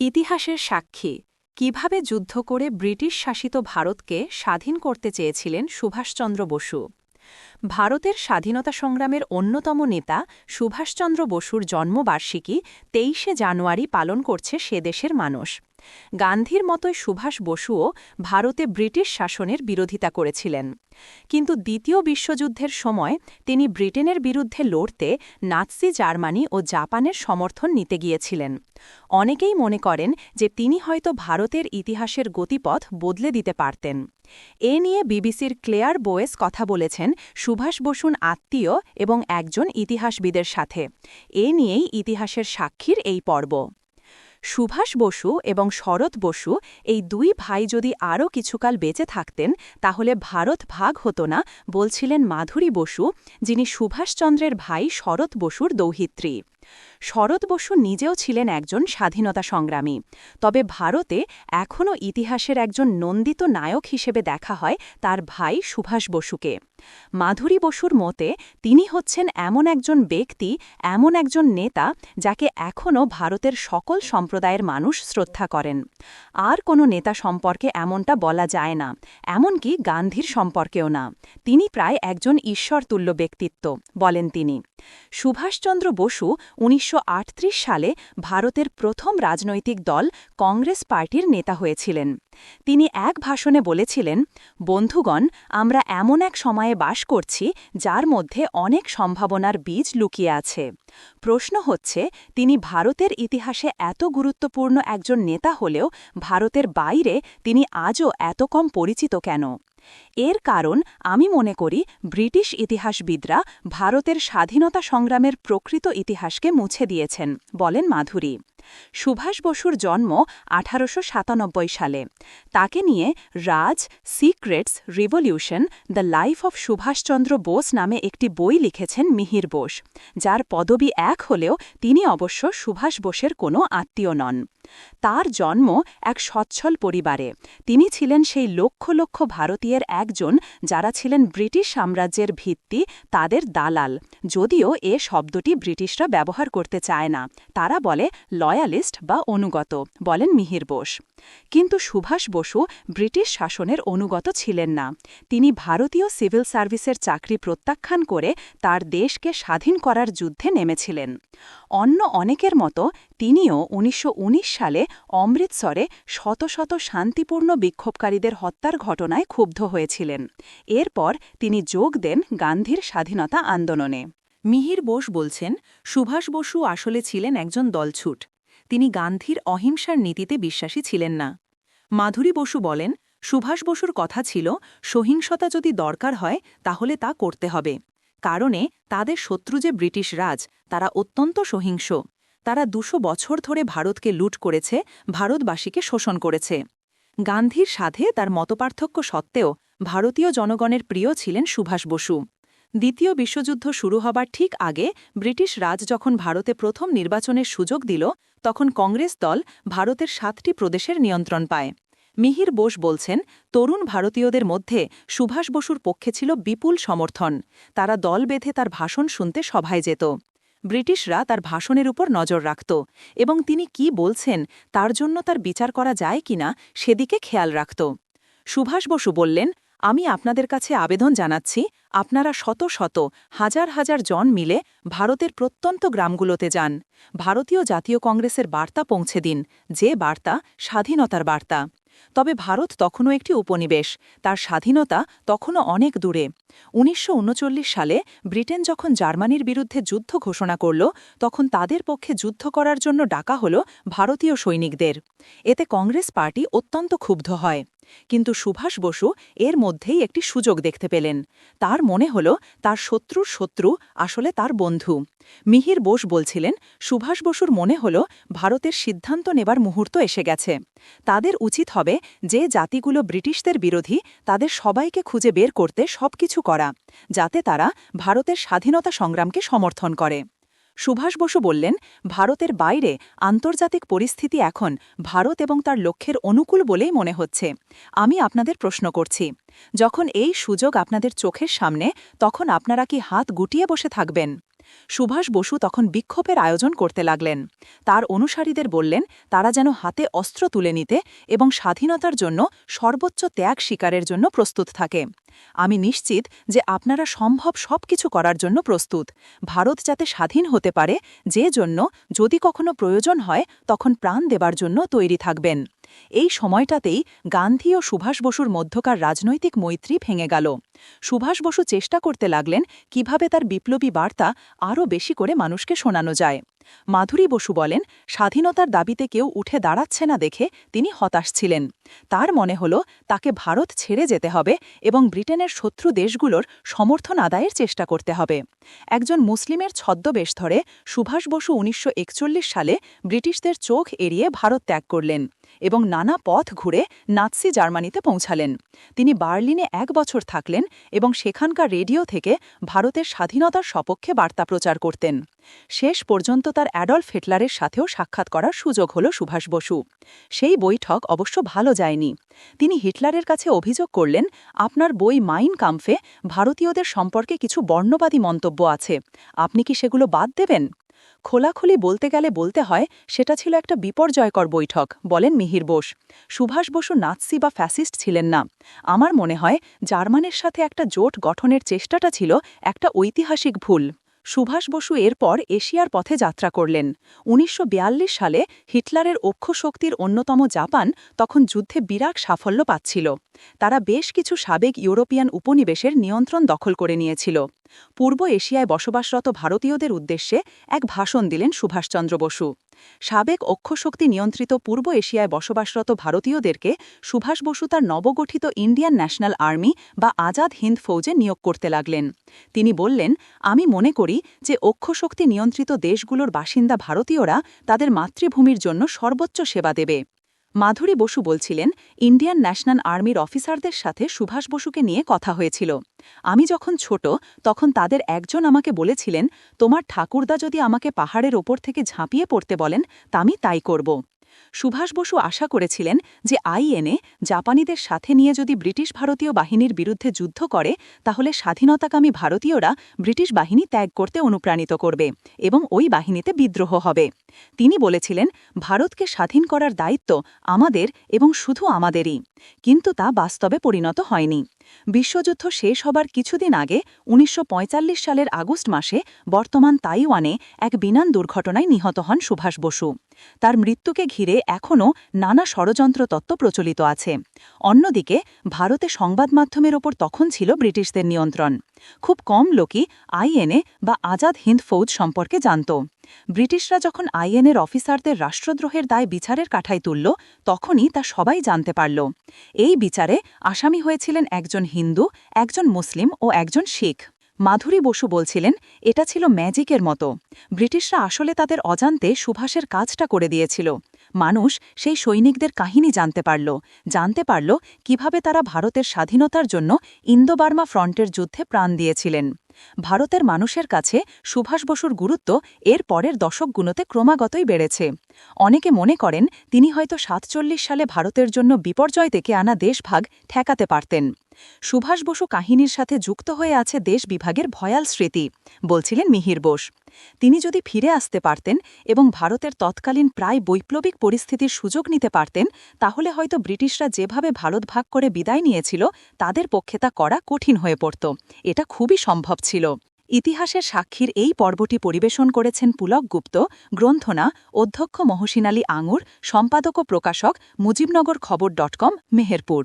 ইতিহাসের সাক্ষী, কীভাবে যুদ্ধ করে ব্রিটিশ শাসিত ভারতকে স্বাধীন করতে চেয়েছিলেন সুভাষচন্দ্র বসু? ভারতের স্বাধীনতা সংগ্রামের অন্যতম নেতা সুভাষচন্দ্র বসুর জন্মবার্ষিকী তেইশে জানুয়ারি পালন করছে সে দেশের মানুষ। গান্ধীর মতোই সুভাষ বসুও ভারতে ব্রিটিশ শাসনের বিরোধিতা করেছিলেন। কিন্তু দ্বিতীয় বিশ্বযুদ্ধের সময় তিনি ব্রিটেনের বিরুদ্ধে লড়তে নাৎসি জার্মানি ও জাপানের সমর্থন নিতে গিয়েছিলেন। অনেকেই মনে করেন যে তিনি হয়তো ভারতের ইতিহাসের গতিপথ বদলে দিতে পারতেন। এ নিয়ে বিবিসির ক্লেয়ার বোয়েস কথা বলেছেন সুভাষ বসুন আত্মীয় এবং একজন ইতিহাসবিদের সাথে। এ নিয়েই ইতিহাসের সাক্ষীর এই পর্ব। সুভাষ বসু এবং শরৎ বসু এই দুই ভাই যদি আরও কিছুকাল বেঁচে থাকতেন, তাহলে ভারত ভাগ হতো না, বলছিলেন মাধুরী বসু, যিনি সুভাষচন্দ্রের ভাই শরৎ বসুর দৌহিত্রী। শরৎ বসু নিজেও ছিলেন একজন স্বাধীনতা সংগ্রামী। তবে ভারতে এখনও ইতিহাসের একজন নন্দিত নায়ক হিসেবে দেখা হয় তার ভাই সুভাষ বসুকে। মাধুরী বসুর মতে, তিনি হচ্ছেন এমন একজন ব্যক্তি, এমন একজন নেতা, যাকে এখনও ভারতের সকল সম্প্রদায়ের মানুষ শ্রদ্ধা করেন। আর কোনো নেতা সম্পর্কে এমনটা বলা যায় না, এমনকি গান্ধীর সম্পর্কেও না। তিনি প্রায় একজন ঈশ্বরতুল্য ব্যক্তিত্ব, বলেন তিনি। সুভাষচন্দ্র বসু উনিশশো আটত্রিশ সালে ভারতের প্রথম রাজনৈতিক দল কংগ্রেস পার্টির নেতা হয়েছিলেন। তিনি এক ভাষণে বলেছিলেন, বন্ধুগণ, আমরা এমন এক সময়ে বাস করছি যার মধ্যে অনেক সম্ভাবনার বীজ লুকিয়ে আছে। প্রশ্ন হচ্ছে, তিনি ভারতের ইতিহাসে এত গুরুত্বপূর্ণ একজন নেতা হলেও ভারতের বাইরে তিনি আজও এত কম পরিচিত কেন? এর কারণ আমি মনে করি ব্রিটিশ ইতিহাসবিদরা ভারতের স্বাধীনতা সংগ্রামের প্রকৃত ইতিহাসকে মুছে দিয়েছেন, বলেন মাধুরী। সুভাষ বসুর জন্ম আঠারোশ সাতানব্বই সালে। তাকে নিয়ে Raj secrets revolution the life of Subhas Chandra Bose নামে একটি বই লিখেছেন মিহির বোস, যার পদবি এক হলেও তিনি অবশ্য সুভাষ বোসের কোনো আত্মীয় নন। তার জন্ম এক সচ্ছল পরিবারে। তিনি ছিলেন সেই লক্ষ লক্ষ ভারতীয়ের একজন যারা ছিলেন ব্রিটিশ সাম্রাজ্যের ভিত্তি, তাদের দালাল। যদিও এ শব্দটি ব্রিটিশরা ব্যবহার করতে চায় না। তারা বলে লয়ালিস্ট বা অনুগত বলেন মিহির বোস। কিন্তু সুভাষ বসু ব্রিটিশ শাসনের অনুগত ছিলেন না। তিনি ভারতীয় সিভিল সার্ভিসের চাকরি প্রত্যাখ্যান করে তার দেশকে স্বাধীন করার যুদ্ধে নেমেছিলেন। অন্য অনেকের মতো তিনিও উনিশশো উনিশ সালে অমৃতসরে শত শত শান্তিপূর্ণ বিক্ষোভকারীদের হত্যার ঘটনায় ক্ষুব্ধ হয়েছিলেন। এরপর তিনি যোগ দেন গান্ধীর স্বাধীনতা আন্দোলনে। মিহির বোস বলছেন, সুভাষ বসু আসলে ছিলেন একজন দলছুট। তিনি গান্ধীর অহিংসার নীতিতে বিশ্বাসী ছিলেন না। মাধুরী বসু বলেন, সুভাষ বসুর কথা ছিল, সহিংসতা যদি দরকার হয়, তাহলে তা করতে হবে। কারণে তাদের শত্রু যে ব্রিটিশ রাজ, তারা অত্যন্ত সহিংস। তারা দুশো বছর ধরে ভারতকে লুট করেছে, ভারতবাসীকে শোষণ করেছে। গান্ধীর সাথে তার মতপার্থক্য সত্ত্বেও ভারতীয় জনগণের প্রিয় ছিলেন সুভাষ বসু। দ্বিতীয় বিশ্বযুদ্ধ শুরু হবার ঠিক আগে ব্রিটিশ রাজ যখন ভারতে প্রথম নির্বাচনের সুযোগ দিল, তখন কংগ্রেস দল ভারতের সাতটি প্রদেশের নিয়ন্ত্রণ পায়। মিহির বোস বলছেন, তরুণ ভারতীয়দের মধ্যে সুভাষ বসুর পক্ষে ছিল বিপুল সমর্থন। তারা দল বেঁধে তার ভাষণ শুনতে সভায় যেত। ব্রিটিশরা তার ভাষণের উপর নজর রাখত এবং তিনি কি বলছেন তার জন্য তার বিচার করা যায় কিনা সেদিকে খেয়াল রাখত। সুভাষ বসু বললেন, আমি আপনাদের কাছে আবেদন জানাচ্ছি, আপনারা শত শত, হাজার হাজার জন মিলে ভারতের প্রত্যন্ত গ্রামগুলোতে যান। ভারতীয় জাতীয় কংগ্রেসের বার্তা পৌঁছে দিন, যে বার্তা স্বাধীনতার বার্তা। তবে ভারত তখনও একটি উপনিবেশ, তার স্বাধীনতা তখনও অনেক দূরে। উনিশশো উনচল্লিশ সালে ব্রিটেন যখন জার্মানির বিরুদ্ধে যুদ্ধ ঘোষণা করল, তখন তাদের পক্ষে যুদ্ধ করার জন্য ডাকা হল ভারতীয় সৈনিকদের। এতে কংগ্রেস পার্টি অত্যন্ত ক্ষুব্ধ হয়। কিন্তু সুভাষ বসু এর মধ্যেই একটি সুযোগ দেখতে পেলেন। তার মনে হল, তার শত্রুর শত্রু আসলে তার বন্ধু। মিহির বোস বলছিলেন, সুভাষ বসুর মনে হল ভারতের সিদ্ধান্ত নেবার মুহূর্ত এসে গেছে। তাদের উচিত হবে যে জাতিগুলো ব্রিটিশদের বিরোধী, তাদের সবাইকে খুঁজে বের করতে সবকিছু করা, যাতে তারা ভারতের স্বাধীনতা সংগ্রামকে সমর্থন করে। সুভাষ বসু বললেন, ভারতের বাইরে আন্তর্জাতিক পরিস্থিতি এখন ভারত এবং তার লক্ষ্যের অনুকূল বলেই মনে হচ্ছে। আমি আপনাদের প্রশ্ন করছি যখন এই সুযোগ আপনাদের চোখের সামনে, তখন আপনারা কি হাত গুটিয়ে বসে থাকবেন? সুভাষ বসু তখন বিক্ষোভের আয়োজন করতে লাগলেন। তার অনুসারীদের বললেন, তারা যেন হাতে অস্ত্র তুলে নিতে এবং স্বাধীনতার জন্য সর্বোচ্চ ত্যাগ স্বীকারের জন্য প্রস্তুত থাকে। আমি নিশ্চিত যে আপনারা সম্ভব সব কিছু করার জন্য প্রস্তুত। ভারত যাতে স্বাধীন হতে পারে, যে জন্য যদি কখনো প্রয়োজন হয়, তখন প্রাণ দেবার জন্য তৈরি থাকবেন। এই সময়টাতেই গান্ধী ও সুভাষ বসুর মধ্যকার রাজনৈতিক মৈত্রী ভেঙে গেল। সুভাষ বসু চেষ্টা করতে লাগলেন কীভাবে তার বিপ্লবী বার্তা আরও বেশি করে মানুষকে শোনানো যায়। মাধুরী বসু বলেন, স্বাধীনতার দাবিতে কেউ উঠে দাঁড়াচ্ছে না দেখে তিনি হতাশ ছিলেন। তার মনে হল, তাকে ভারত ছেড়ে যেতে হবে এবং ব্রিটেনের শত্রু দেশগুলোর সমর্থন আদায়ের চেষ্টা করতে হবে। একজন মুসলিমের ছদ্মবেশ ধরে সুভাষ বসু উনিশশো একচল্লিশ সালে ব্রিটিশদের চোখ এড়িয়ে ভারত ত্যাগ করলেন এবং নানা পথ ঘুরে নাৎসি জার্মানিতে পৌঁছালেন। তিনি বার্লিনে এক বছর থাকলেন এবং সেখানকার রেডিও থেকে ভারতের স্বাধীনতার সপক্ষে বার্তা প্রচার করতেন। শেষ পর্যন্ত তার অ্যাডলফ হিটলারের সাথেও সাক্ষাৎ করার সুযোগ হল সুভাষ বসু। সেই বৈঠক অবশ্য ভালো যায়নি। তিনি হিটলারের কাছে অভিযোগ করলেন, আপনার বই মাইন কাম্ফে, ভারতীয়দের সম্পর্কে কিছু বর্ণবাদী মন্তব্য আছে। আপনি কি সেগুলো বাদ দেবেন? খোলাখুলি বলতে গেলে বলতে হয়, সেটা ছিল একটা বিপর্যয়কর বৈঠক, বলেন মিহির বোস। সুভাষ বসু নাৎসি বা ফ্যাসিস্ট ছিলেন না। আমার মনে হয়, জার্মানের সাথে একটা জোট গঠনের চেষ্টাটা ছিল একটা ঐতিহাসিক ভুল। সুভাষ বসু এরপর এশিয়ার পথে যাত্রা করলেন। উনিশশো বিয়াল্লিশ সালে হিটলারের অক্ষশক্তির অন্যতম জাপান তখন যুদ্ধে বিরাট সাফল্য পাচ্ছিল। তারা বেশ কিছু সাবেক ইউরোপিয়ান উপনিবেশের নিয়ন্ত্রণ দখল করে নিয়েছিল। পূর্ব এশিয়ায় বসবাসরত ভারতীয়দের উদ্দেশ্যে এক ভাষণ দিলেন সুভাষচন্দ্র বসু। সাবেক অক্ষশক্তি নিয়ন্ত্রিত পূর্ব এশিয়ায় বসবাসরত ভারতীয়দেরকে সুভাষ বসু তার নবগঠিত ইন্ডিয়ান ন্যাশনাল আর্মি বা আজাদ হিন্দ ফৌজে নিয়োগ করতে লাগলেন। তিনি বললেন, আমি মনে করি যে অক্ষশক্তি নিয়ন্ত্রিত দেশগুলোর বাসিন্দা ভারতীয়রা তাদের মাতৃভূমির জন্য সর্বোচ্চ সেবা দেবে। মাধুরী বসু বলছিলেন, ইন্ডিয়ান ন্যাশনাল আর্মির অফিসারদের সাথে সুভাষ বসুকে নিয়ে কথা হয়েছিল। আমি যখন ছোট, তখন তাদের একজন আমাকে বলেছিলেন, তোমার ঠাকুরদা যদি আমাকে পাহাড়ের ওপর থেকে ঝাঁপিয়ে পড়তে বলেন, তা আমি তাই করব। সুভাষ বসু আশা করেছিলেন যে আইএনএ জাপানিদের সাথে নিয়ে যদি ব্রিটিশ ভারতীয় বাহিনীর বিরুদ্ধে যুদ্ধ করে, তাহলে স্বাধীনতাকামী ভারতীয়রা ব্রিটিশ বাহিনী ত্যাগ করতে অনুপ্রাণিত করবে এবং ওই বাহিনীতে বিদ্রোহ হবে। তিনি বলেছিলেন, ভারতকে স্বাধীন করার দায়িত্ব আমাদের এবং শুধু আমাদেরই। কিন্তু তা বাস্তবে পরিণত হয়নি। বিশ্বযুদ্ধ শেষ হবার কিছুদিন আগে উনিশশো পঁয়তাল্লিশ সালের আগস্ট মাসে বর্তমান তাইওয়ানে এক বিমান দুর্ঘটনায় নিহত হন সুভাষ বসু। তার মৃত্যুকে ঘিরে এখনও নানা ষড়যন্ত্র তত্ত্ব প্রচলিত আছে। অন্যদিকে, ভারতে সংবাদ মাধ্যমের ওপর তখন ছিল ব্রিটিশদের নিয়ন্ত্রণ। খুব কম লোকই আইএনএ বা আজাদ হিন্দ ফৌজ সম্পর্কে জানত। ব্রিটিশরা যখন আইএনএর অফিসারদের রাষ্ট্রদ্রোহের দায় বিচারের কাঠায় তুলল, তখনই তা সবাই জানতে পারল। এই বিচারে আসামি হয়েছিলেন একজন হিন্দু, একজন মুসলিম ও একজন শিখ। মাধুরী বসু বলছিলেন, এটা ছিল ম্যাজিকের মতো। ব্রিটিশরা আসলে তাদের অজান্তে সুভাষের কাজটা করে দিয়েছিল। মানুষ সেই সৈনিকদের কাহিনী জানতে পারল। জানতে পারল কীভাবে তারা ভারতের স্বাধীনতার জন্য ইন্দোবার্মা ফ্রন্টের যুদ্ধে প্রাণ দিয়েছিলেন। ভারতের মানুষের কাছে সুভাষ বসুর গুরুত্ব এর পরের দশকগুলোতে ক্রমাগতই বেড়েছে। অনেকে মনে করেন তিনি হয়তো সাতচল্লিশ সালে ভারতের জন্য বিপর্যয় থেকে আনা দেশভাগ ঠেকাতে পারতেন। সুভাষ বসু কাহিনীর সাথে যুক্ত হয়ে আছে দেশ বিভাগের ভয়াল স্মৃতি, বলছিলেন মিহির বোস। তিনি যদি ফিরে আসতে পারতেন এবং ভারতের তৎকালীন প্রায় বৈপ্লবিক পরিস্থিতির সুযোগ নিতে পারতেন, তাহলে হয়তো ব্রিটিশরা যেভাবে ভারত ভাগ করে বিদায় নিয়েছিল, তাদের পক্ষে তা করা কঠিন হয়ে পড়ত। এটা খুবই সম্ভব ছিল। ইতিহাসের সাক্ষীর এই পর্বটি পরিবেশন করেছেন পুলক গুপ্ত, গ্রন্থনা, অধ্যক্ষ মহসিন আলী আঙুর, সম্পাদক ও প্রকাশক মুজিবনগর খবর ডট কম, মেহেরপুর।